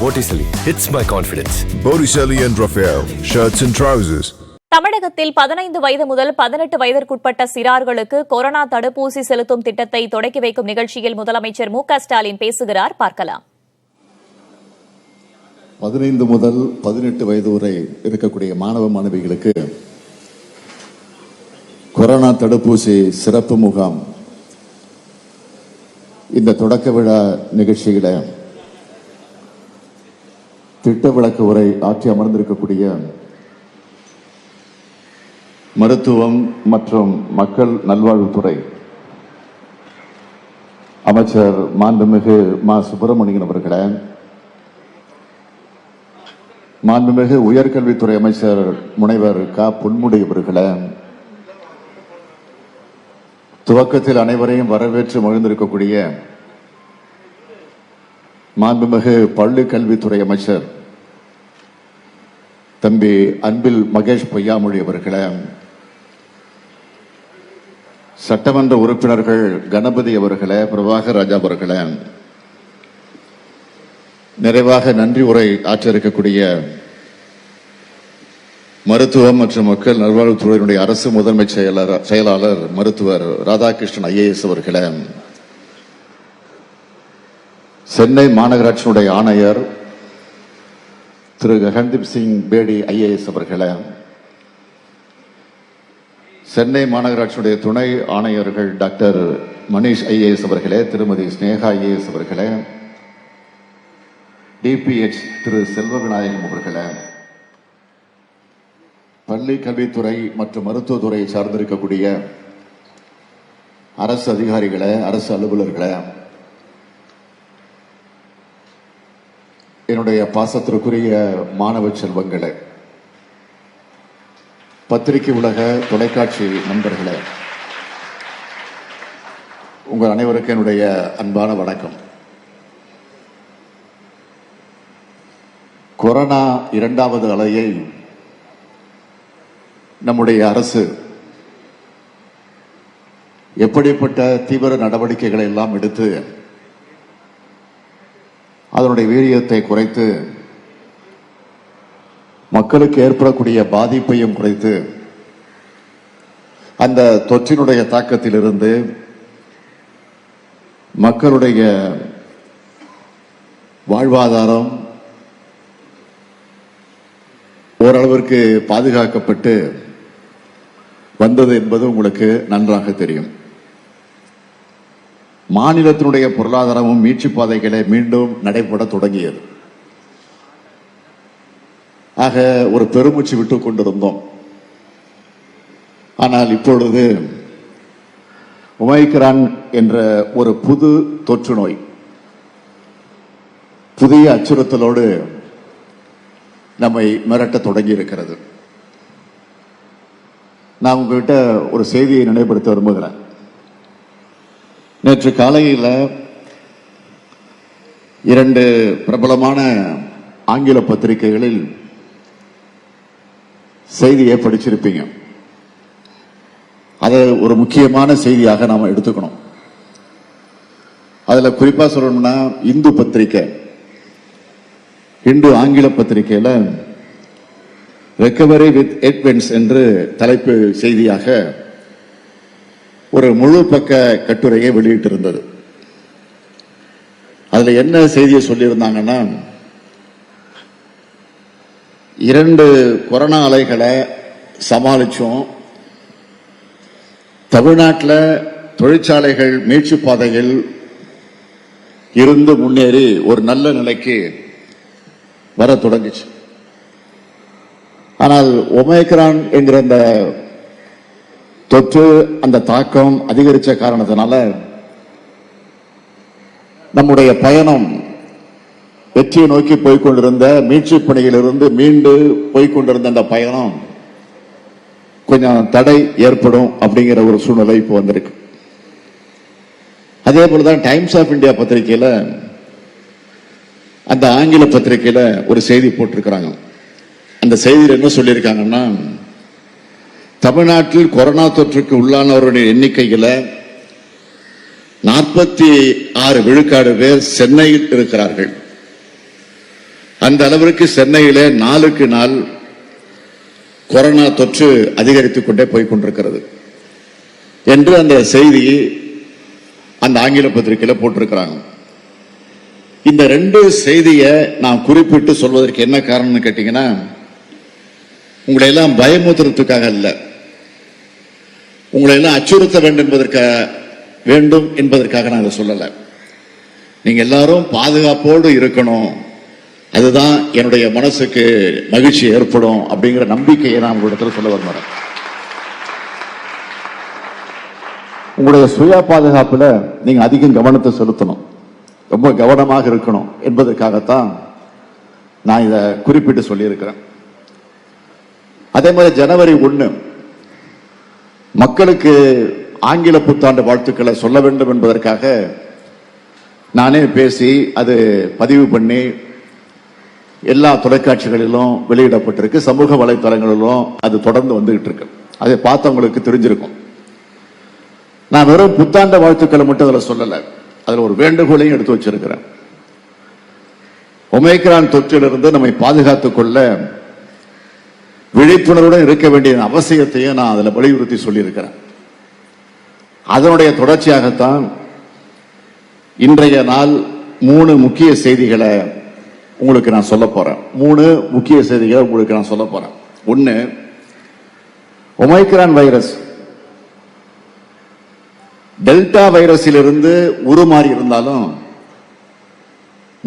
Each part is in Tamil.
Botticelli hits my confidence. Botticelli and Raphael, shirts and trousers. தமிழகத்தில் பதினைந்து வயது முதல் பதினெட்டு வயதிற்குட்பட்ட சிறார்களுக்கு கொரோனா தடுப்பூசி செலுத்தும் திட்டத்தை தொடக்கி வைக்கும் நிகழ்ச்சியில் முதலமைச்சர் மு க ஸ்டாலின் பேசுகிறார் பார்க்கலாம் பதினைந்து முதல் பதினெட்டு வயது வரை இருக்கக்கூடிய மாணவ மாணவிகளுக்கு கொரோனா தடுப்பூசி சிறப்பு முகாம் இந்த தொடக்க விழா நிகழ்ச்சியில திட்ட விளக்க உரை ஆற்றி அமர்ந்திருக்கக்கூடிய மருத்துவம் மற்றும் மக்கள் நல்வாழ்வுத்துறை அமைச்சர் மாண்புமிகு மா. சுப்பிரமணியன் அவர்களே மாண்புமிகு உயர்கல்வித்துறை அமைச்சர் முனைவர் க. பொன்முடி அவர்களே துவக்கத்தில் அனைவரையும் வரவேற்று மகிழ்ந்திருக்கக்கூடிய மாண்புமிகு பள்ளி கல்வித்துறை அமைச்சர் தம்பி அன்பில் மகேஷ் பொய்யாமொழி அவர்களே சட்டமன்ற உறுப்பினர்கள் கணபதி அவர்களே பிரபாகர் ராஜா அவர்களே நிறைவாக நன்றி உரை ஆற்ற இருக்கக்கூடிய மருத்துவம் மற்றும் மக்கள் நல்வாழ்வுத்துறையினுடைய அரசு முதன்மை செயலாளர் செயலாளர் மருத்துவர் ராதாகிருஷ்ணன் ஐஏஎஸ் அவர்களே சென்னை மாநகராட்சியினுடைய ஆணையர் திரு ககன்தீப் சிங் பேடி ஐஏஎஸ் அவர்களை சென்னை மாநகராட்சியுடைய துணை ஆணையர்கள் டாக்டர் மணிஷ் ஐஏஎஸ் அவர்களே திருமதி ஸ்னேகா ஐஏஎஸ் அவர்களே டிபிஎச் திரு செல்வ விநாயகம் அவர்களே பள்ளி கல்வித்துறை மற்றும் மருத்துவத்துறையை சார்ந்திருக்கக்கூடிய அரசு அதிகாரிகளை அரசு அலுவலர்களே என்னுடைய பாசத்திற்குரிய மாணவ செல்வங்களே பத்திரிகை உலக தொலைக்காட்சி நண்பர்களே உங்கள் அனைவருக்கும் என்னுடைய அன்பான வணக்கம். கொரோனா இரண்டாவது அலையை நம்முடைய அரசு எப்படிப்பட்ட தீவிர நடவடிக்கைகளை எல்லாம் எடுத்து அதனுடைய வீரியத்தை குறைத்து மக்களுக்கு ஏற்படக்கூடிய பாதிப்பையும் குறைத்து அந்த தொற்றினுடைய தாக்கத்திலிருந்து மக்களுடைய வாழ்வாதாரம் ஓரளவிற்கு பாதுகாக்கப்பட்டு வந்தது என்பது உங்களுக்கு நன்றாக தெரியும். மாநிலத்தினுடைய பொருளாதாரமும் மீட்சி பாதைகளை மீண்டும் நடைபெற தொடங்கியது. ஆக ஒரு பெருமூச்சு விட்டு கொண்டிருந்தோம். ஆனால் இப்பொழுது ஒமைக்ரான் என்ற ஒரு புது தொற்று நோய் புதிய அச்சுறுத்தலோடு நம்மை மிரட்ட தொடங்கி இருக்கிறது நான் உங்ககிட்ட ஒரு செய்தியை நினைவுபடுத்த விரும்புகிறேன். நேற்று காலையில் இரண்டு பிரபலமான ஆங்கில பத்திரிகைகளில் செய்தியை படிச்சிருப்பீங்க அதை ஒரு முக்கியமான செய்தியாக நாம் எடுத்துக்கணும். அதில் குறிப்பாக சொல்லணும்னா இந்து பத்திரிகை இந்து ஆங்கில பத்திரிகையில் ரெக்கவரி வித் எட்வென்ஸ் என்று தலைப்பு செய்தியாக ஒரு முழு பக்க கட்டுரையை வெளியிட்டிருந்தது. அதுல என்ன செய்தியை சொல்லியிருந்தாங்கன்னா இரண்டு கொரோனா அலைகளை சமாளிச்சோம் தமிழ்நாட்டில் தொழிற்சாலைகள் மீட்சி பாதையில் இருந்து முன்னேறி ஒரு நல்ல நிலைக்கு வர தொடங்குச்சு. ஆனால் ஒமேக்ரான் என்கிற அந்த தொற்று அந்த தாக்கம் அதிகரித்த காரணத்தினால நம்முடைய பயணம் வெற்றியை நோக்கி போய்கொண்டிருந்த மீட்சி பணியிலிருந்து மீண்டு போய்கொண்டிருந்த அந்த பயணம் கொஞ்சம் தடை ஏற்படும் அப்படிங்கிற ஒரு சூழ்நிலை இப்போ வந்திருக்கு. அதே போலதான் டைம்ஸ் ஆஃப் இந்தியா பத்திரிகையில் அந்த ஆங்கில பத்திரிகையில் ஒரு செய்தி போட்டிருக்கிறாங்க. அந்த செய்தியில் என்ன சொல்லியிருக்காங்கன்னா தமிழ்நாட்டில் கொரோனா தொற்றுக்கு உள்ளானவருடைய எண்ணிக்கையில் நாற்பத்தி ஆறு விழுக்காடு பேர் சென்னையில் இருக்கிறார்கள். அந்த அளவிற்கு சென்னையிலே நாளுக்கு நாள் கொரோனா தொற்று அதிகரித்துக் கொண்டே போய் கொண்டிருக்கிறது என்று அந்த செய்தி அந்த ஆங்கில பத்திரிகையில் போட்டிருக்கிறாங்க. இந்த ரெண்டு செய்தியை நான் குறிப்பிட்டு சொல்வதற்கு என்ன காரணம்னு கேட்டீங்கன்னா உங்களையெல்லாம் பயமுத்துறதுக்காக இல்லை உங்களை எல்லாம் அச்சுறுத்த வேண்டும் என்பதற்காக வேண்டும் என்பதற்காக நான் இதை சொல்லலை. நீங்க எல்லாரும் பாதுகாப்போடு இருக்கணும். அதுதான் என்னுடைய மனசுக்கு மகிழ்ச்சி ஏற்படும் அப்படிங்கிற நம்பிக்கையை நான் உங்களிடத்தில் சொல்ல விரும்புறேன் உங்களுடைய சுய பாதுகாப்புல நீங்க அதிகம் கவனத்தை செலுத்தணும். ரொம்ப கவனமாக இருக்கணும் என்பதற்காகத்தான் நான் இதை குறிப்பிட்டு சொல்லியிருக்கிறேன். அதே மாதிரி ஜனவரி ஒன்று மக்களுக்கு ஆங்கில புத்தாண்டு வாழ்த்துக்களை சொல்ல வேண்டும் என்பதற்காக நானே பேசி அது பதிவு பண்ணி எல்லா தொலைக்காட்சிகளிலும் வெளியிடப்பட்டிருக்கு சமூக வலைத்தளங்களிலும் அது தொடர்ந்து வந்துகிட்டு இருக்கு அதை பார்த்தவங்களுக்கு தெரிஞ்சிருக்கும். நான் வெறும் புத்தாண்ட வாழ்த்துக்களை மட்டும் அதில் சொல்லலை. அதில் ஒரு வேண்டுகோளையும் எடுத்து வச்சிருக்கிறேன். ஒமேக்ரான் தொற்றிலிருந்து நம்மை பாதுகாத்துக் கொள்ள விழிப்புணர்வுடன் இருக்க வேண்டிய அவசியத்தையும் நான் அதில் வலியுறுத்தி சொல்லியிருக்கிறேன். அதனுடைய தொடர்ச்சியாகத்தான் இன்றைய நாள் மூணு முக்கிய செய்திகளை உங்களுக்கு நான் சொல்ல போறேன். மூணு முக்கிய செய்திகளை உங்களுக்கு நான் சொல்ல போறேன். ஒன்று ஒமைக்ரான் வைரஸ். டெல்டா வைரஸிலிருந்து உருமாறி இருந்தாலும்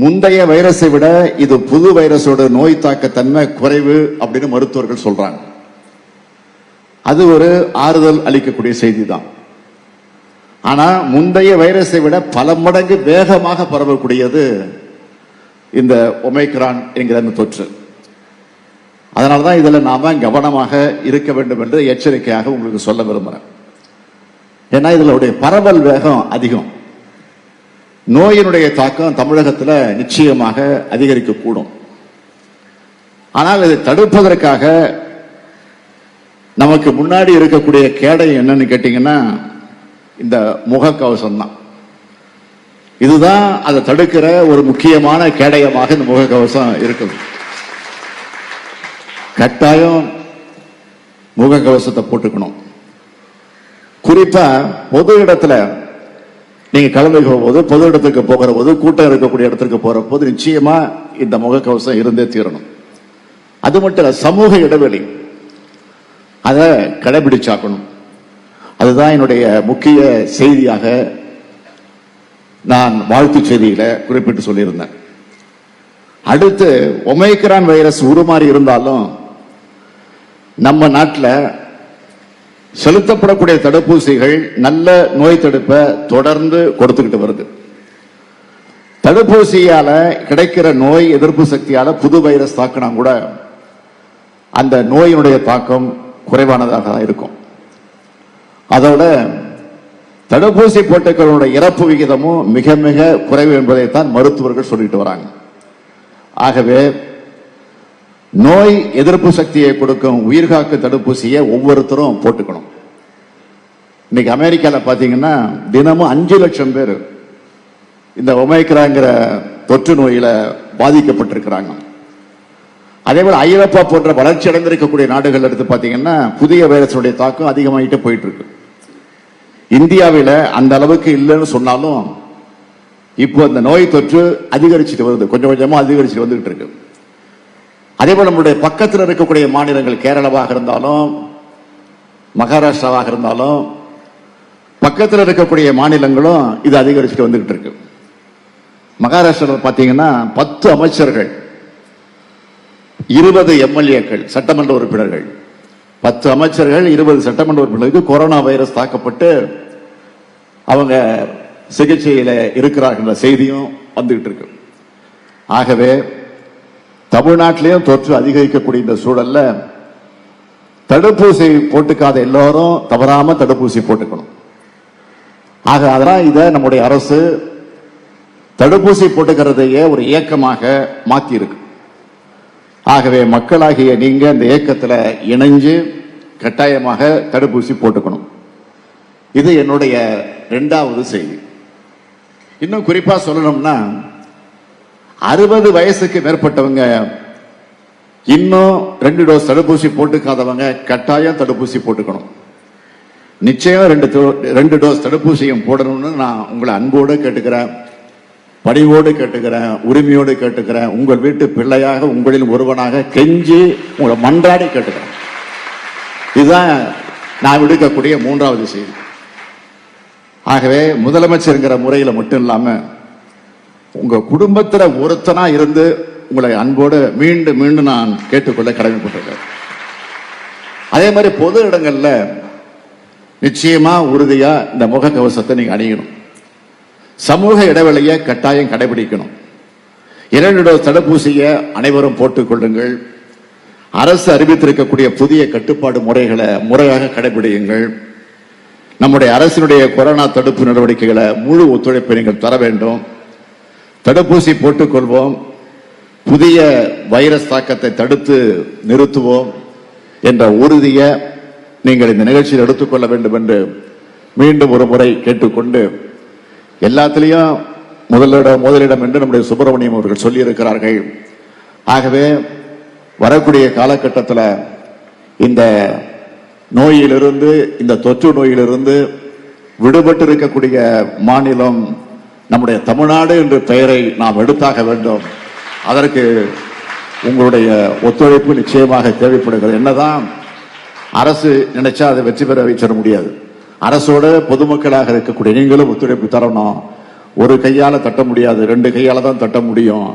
முந்தைய வைரஸை விட இது புது வைரஸோட நோய் தாக்கத்தன்மை குறைவு அப்படின்னு மருத்துவர்கள் சொல்றாங்க. அது ஒரு ஆறுதல் அளிக்கக்கூடிய செய்தி தான் ஆனா முந்தைய வைரஸை விட பல மடங்கு வேகமாக பரவக்கூடியது இந்த ஒமைக்ரான் என்கிற அந்த தொற்று. அதனாலதான் இதுல நாம கவனமாக இருக்க வேண்டும் என்று எச்சரிக்கையாக உங்களுக்கு சொல்ல விரும்புறேன். ஏன்னா இதனுடைய பரவல் வேகம் அதிகம். நோயினுடைய தாக்கம் தமிழகத்தில் நிச்சயமாக அதிகரிக்கக்கூடும். ஆனால் இதை தடுப்பதற்காக நமக்கு முன்னாடி இருக்கக்கூடிய கேடை என்னன்னு கேட்டீங்கன்னா இந்த முகக்கவசம் தான் இதுதான் அதை தடுக்கிற ஒரு முக்கியமான கேடயமாக இந்த முகக்கவசம் இருக்குது. கட்டாயம் முகக்கவசத்தை போட்டுக்கணும். குறிப்பா பொது இடத்துல நீங்க கிளம்பி போது பொது இடத்துக்கு போகிற போது கூட்டம் இருக்கக்கூடிய இடத்துக்கு போற போது நிச்சயமா இந்த முகக்கவசம் இருந்தே தீரணும். அது மட்டும் இல்ல சமூக இடைவெளி. அதை கடைபிடிச்சாக்கணும். அதுதான் என்னுடைய முக்கிய செய்தியாக நான் வாழ்த்து செய்தியில குறிப்பிட்டு சொல்லியிருந்தேன். அடுத்து ஒமைக்ரான் வைரஸ் உருமாறி இருந்தாலும் நம்ம நாட்டில் செலுத்தப்படக்கூடிய தடுப்பூசிகள் நல்ல நோய் தடுப்பை தொடர்ந்து கொடுத்துக்கிட்டு வருது. தடுப்பூசியால கிடைக்கிற நோய் எதிர்ப்பு சக்தியால புது வைரஸ் தாக்கினா கூட அந்த நோயினுடைய தாக்கம் குறைவானதாக தான் இருக்கும். அதோட தடுப்பூசி போட்டுக்களுடைய இறப்பு விகிதமும் மிக மிக குறைவு என்பதைத்தான் மருத்துவர்கள் சொல்லிட்டு வராங்க. ஆகவே நோய் எதிர்ப்பு சக்தியை கொடுக்கும் உயிர்காக்கு தடுப்பூசியை ஒவ்வொருத்தரும் போட்டுக்கணும். இன்னைக்கு அமெரிக்காவில் பார்த்தீங்கன்னா தினமும் அஞ்சு லட்சம் பேர் இந்த ஒமைக்ராங்கிற தொற்று நோயில் பாதிக்கப்பட்டிருக்கிறாங்க. அதே போல ஐரோப்பா போன்ற வளர்ச்சி அடைந்திருக்கக்கூடிய நாடுகள் எடுத்து பார்த்தீங்கன்னா புதிய வைரஸுடைய தாக்கம் அதிகமாகிட்டு போயிட்டு இருக்கு இந்தியாவில் அந்த அளவுக்கு இல்லைன்னு சொன்னாலும் இப்போ அந்த நோய் தொற்று அதிகரிச்சுட்டு வருது. கொஞ்சம் கொஞ்சமாக அதிகரிச்சுட்டு வந்துகிட்டு இருக்கு. அதே போல் நம்மளுடைய பக்கத்தில் இருக்கக்கூடிய மாநிலங்கள் கேரளாவாக இருந்தாலும் மகாராஷ்டிராவாக இருந்தாலும் பக்கத்தில் இருக்கக்கூடிய மாநிலங்களும் இது அதிகரிச்சுட்டு வந்துகிட்டு இருக்கு. மகாராஷ்டிராவில் பார்த்தீங்கன்னா பத்து அமைச்சர்கள் இருபது எம்எல்ஏக்கள் சட்டமன்ற உறுப்பினர்கள். பத்து அமைச்சர்கள் இருபது சட்டமன்ற உறுப்பினர்களுக்கு கொரோனா வைரஸ் தாக்கப்பட்டு அவங்க சிகிச்சையில் இருக்கிறார்கள் செய்தியும் வந்துகிட்டு இருக்கு. ஆகவே தமிழ்நாட்டிலையும் தொற்று அதிகரிக்கக்கூடிய இந்த சூழல்ல தடுப்பூசி போட்டுக்காத எல்லாரும் தவறாம தடுப்பூசி போட்டுக்கணும். ஆக அதெல்லாம் இதை நம்முடைய அரசு தடுப்பூசி போட்டுக்கிறதையே ஒரு இயக்கமாக மாத்தி இருக்கு ஆகவே மக்களாகிய நீங்க இந்த இயக்கத்தில் இணைஞ்சு கட்டாயமாக தடுப்பூசி போட்டுக்கணும். இது என்னுடைய ரெண்டாவது செய்தி. இன்னும் குறிப்பாக சொல்லணும்னா அறுபது வயசுக்கு மேற்பட்டவங்க இன்னும் ரெண்டு டோஸ் தடுப்பூசி போட்டுக்காதவங்க கட்டாயம் தடுப்பூசி போட்டுக்கணும். நிச்சயம் ரெண்டு தோ- ரெண்டு டோஸ் தடுப்பூசியும் போடணும்னு நான் உங்களை அன்போடு கேட்டுக்கிறேன் பணிவோடு கேட்டுக்கிறேன் உரிமையோடு கேட்டுக்கிறேன். உங்கள் வீட்டு பிள்ளையாக உங்களில் ஒருவனாக கெஞ்சி உங்களை மன்றாடி கேட்டுக்கிறேன். இதுதான் நான் விடுக்கக்கூடிய மூன்றாவது செய்தி. ஆகவே முதலமைச்சருங்கிற முறையில் மட்டும் இல்லாமல் உங்க குடும்பத்துல ஒருத்தனா இருந்து உங்களை அன்போடு மீண்டும் மீண்டும் நான் கேட்டுக்கொள்ள கடமைப்பட்டிருக்கேன். அதே மாதிரி பொது இடங்கள்ல நிச்சயமா உறுதியா இந்த முகக்கவசத்தை நீங்க அணியணும். சமூக இடைவெளியை கட்டாயம் கடைபிடிக்கணும். இரண்டு தடுப்பூசியை அனைவரும் போட்டுக்கொள்ளுங்கள் அரசு அறிவித்திருக்கக்கூடிய புதிய கட்டுப்பாடு முறைகளை முறையாக கடைபிடியுங்கள். நம்முடைய அரசினுடைய கொரோனா தடுப்பு நடவடிக்கைகளை முழு ஒத்துழைப்பை நீங்கள் தர வேண்டும். தடுப்பூசி போட்டுக்கொள்வோம். புதிய வைரஸ் தாக்கத்தை தடுத்து நிறுத்துவோம் என்ற உறுதியை நீங்கள் இந்த நிகழ்ச்சியில் எடுத்துக்கொள்ள வேண்டும் என்று மீண்டும் ஒரு முறை கேட்டுக்கொண்டு எல்லாத்திலையும் முதலிடம் முதலிடம் என்று நம்முடைய சுப்பிரமணியம் அவர்கள் சொல்லியிருக்கிறார்கள். ஆகவே வரக்கூடிய காலகட்டத்தில் இந்த நோயிலிருந்து இந்த தொற்று நோயிலிருந்து விடுபட்டு இருக்கக்கூடிய மாநிலம் நம்முடைய தமிழ்நாடு என்ற பெயரை நாம் எடுத்தாக வேண்டும். அதற்கு உங்களுடைய ஒத்துழைப்பு நிச்சயமாக தேவைப்படுகிறது. என்னதான் அரசு நினைச்சா அதை வெற்றி பெற வைச்சிட முடியாது. அரசோட பொதுமக்களாக இருக்கக்கூடிய நீங்களும் ஒத்துழைப்பு தரணும். ஒரு கையால தட்ட முடியாது ரெண்டு கையால தான் தட்ட முடியும்.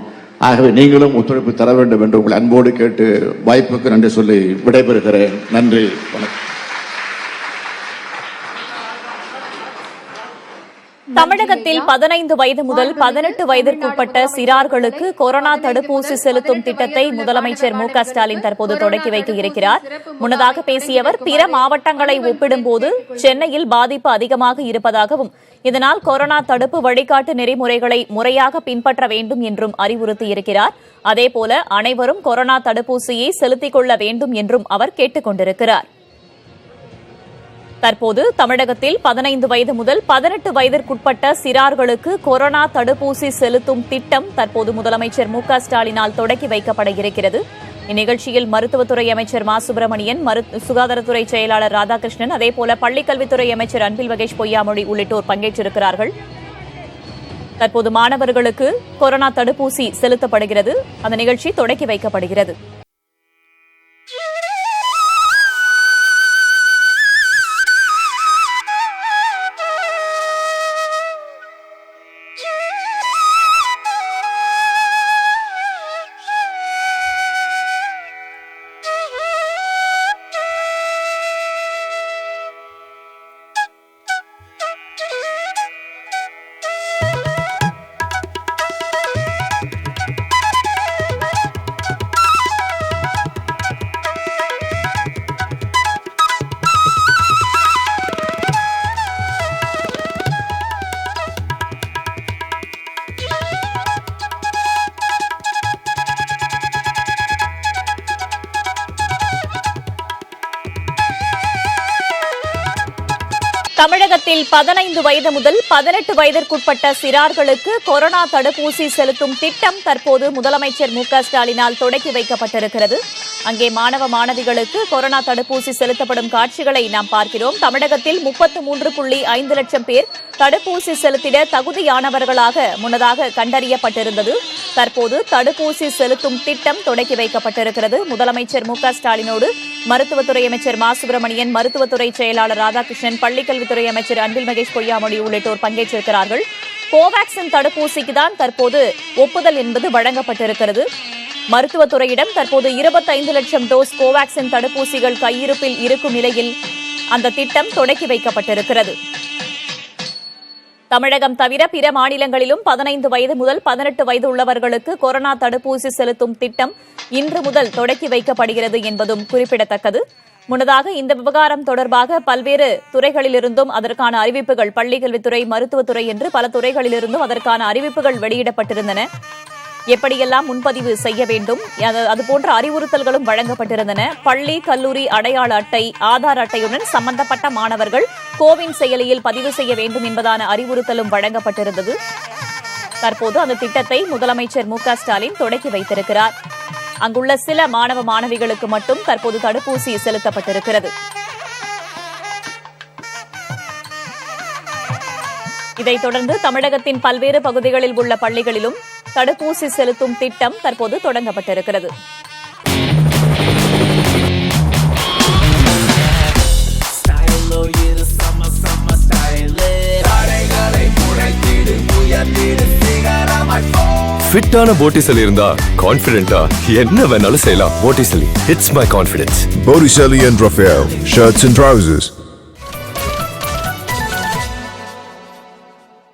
ஆகவே நீங்களும் ஒத்துழைப்பு தர வேண்டும் என்று உங்களை அன்போடு கேட்டு வாய்ப்புக்கு நன்றி சொல்லி விடைபெறுகிறேன். நன்றி வணக்கம். தமிழகத்தில் பதினைந்து வயது முதல் பதினெட்டு வயதிற்குட்பட்ட சிறார்களுக்கு கொரோனா தடுப்பூசி செலுத்தும் திட்டத்தை முதலமைச்சர் மு க ஸ்டாலின் தற்போது தொடக்கி வைக்க இருக்கிறார். முன்னதாக பேசிய அவர் பிற மாவட்டங்களை ஒப்பிடும்போது சென்னையில் பாதிப்பு அதிகமாக இருப்பதாகவும் இதனால் கொரோனா தடுப்பு வழிகாட்டு நெறிமுறைகளை முறையாக பின்பற்ற வேண்டும் என்றும் அறிவுறுத்தியிருக்கிறார். அதேபோல அனைவரும் கொரோனா தடுப்பூசியை செலுத்திக் கொள்ள வேண்டும் என்றும் அவர் கேட்டுக் கொண்டிருக்கிறார். தற்போது தமிழகத்தில் பதினைந்து வயது முதல் பதினெட்டு வயதிற்குட்பட்ட சிறார்களுக்கு கொரோனா தடுப்பூசி செலுத்தும் திட்டம் தற்போது முதலமைச்சர் மு க ஸ்டாலினால் தொடக்கி வைக்கப்பட இருக்கிறது இந்நிகழ்ச்சியில் மருத்துவத்துறை அமைச்சர் மா. சுப்பிரமணியன் சுகாதாரத்துறை செயலாளர் ராதாகிருஷ்ணன் அதேபோல பள்ளிக்கல்வித்துறை அமைச்சர் அன்பில் மகேஷ் பொய்யாமொழி உள்ளிட்டோர் பங்கேற்றிருக்கிறார்கள். தற்போது மாணவர்களுக்கு கொரோனா தடுப்பூசி செலுத்தப்படுகிறது. அந்த நிகழ்ச்சி தொடக்கி வைக்கப்படுகிறது. பதினைந்து வயது முதல் பதினெட்டு வயதிற்குட்பட்ட சிறார்களுக்கு கொரோனா தடுப்பூசி செலுத்தும் திட்டம் தற்போது முதலமைச்சர் மு க ஸ்டாலினால் தொடக்கி வைக்கப்பட்டிருக்கிறது. அங்கே மாணவ மாணவிகளுக்கு கொரோனா தடுப்பூசி செலுத்தப்படும் காட்சிகளை நாம் பார்க்கிறோம். தமிழகத்தில் முப்பத்து மூன்று புள்ளி ஐந்து லட்சம் பேர் தடுப்பூசி செலுத்திட தகுதியானவர்களாக முன்னதாக கண்டறியப்பட்டிருந்தது. தற்போது தடுப்பூசி செலுத்தும் திட்டம் தொடக்கி வைக்கப்பட்டிருக்கிறது. முதலமைச்சர் மு ஸ்டாலினோடு மருத்துவத்துறை அமைச்சர் மா. சுப்பிரமணியன் மருத்துவத்துறை செயலாளர் ராதாகிருஷ்ணன் பள்ளிக்கல்வித்துறை அமைச்சர் அன்பில் மகேஷ் பொய்யாமொழி உள்ளிட்டோர் பங்கேற்றிருக்கிறார்கள். கோவாக்சின் தடுப்பூசிக்கு தான் தற்போது ஒப்புதல் என்பது வழங்கப்பட்டிருக்கிறது. மருத்துவத்துறையிடம் தற்போது 25 லட்சம் டோஸ் கோவாக்சின் தடுப்பூசிகள் கையிருப்பில் இருக்கும் நிலையில் அந்த திட்டம் தொடக்கி வைக்கப்பட்டிருக்கிறது. தமிழகம் தவிர பிற மாநிலங்களிலும் பதினைந்து வயது முதல் பதினெட்டு வயது உள்ளவர்களுக்கு கொரோனா தடுப்பூசி செலுத்தும் திட்டம் இன்று முதல் தொடக்கி வைக்கப்படுகிறது என்பதும் குறிப்பிடத்தக்கது. முன்னதாக இந்த விவகாரம் தொடர்பாக பல்வேறு துறைகளிலிருந்தும் அதற்கான அறிவிப்புகள் பள்ளிக்கல்வித்துறை மருத்துவத்துறை என்று பல துறைகளிலிருந்தும் அதற்கான அறிவிப்புகள் வெளியிடப்பட்டிருந்தன. எப்படியெல்லாம் முன்பதிவு செய்ய வேண்டும்? அது- போன்ற அறிவுறுத்தல்களும் வழங்கப்பட்டிருந்தன. பள்ளி கல்லூரி அடையாள அட்டை ஆதார் அட்டையுடன் சம்பந்தப்பட்ட மாணவர்கள் கோவின் செயலியில் பதிவு செய்ய வேண்டும் என்பதான அறிவுறுத்தலும் வழங்கப்பட்டிருந்தது. தற்போது அந்த திட்டத்தை முதலமைச்சர் மு ஸ்டாலின் தொடக்கி வைத்திருக்கிறார். அங்குள்ள சில மாணவ மாணவிகளுக்கு மட்டும் தற்போது தடுப்பூசி செலுத்தப்பட்டிருக்கிறது. இதைத் தொடர்ந்து தமிழகத்தின் பல்வேறு பகுதிகளில் உள்ள பள்ளிகளிலும் தடுப்பூசி செலுத்தும் திட்டம் தற்போது தொடங்கப்பட்டிருக்கிறது. ஃபிட்டான போட்டிசலி இருந்தா கான்ஃபிடென்ட்டா என்ன வேணாலும் செய்யலாம். Botticelli it's my confidence Botticelli and Raphael, shirts and trousers.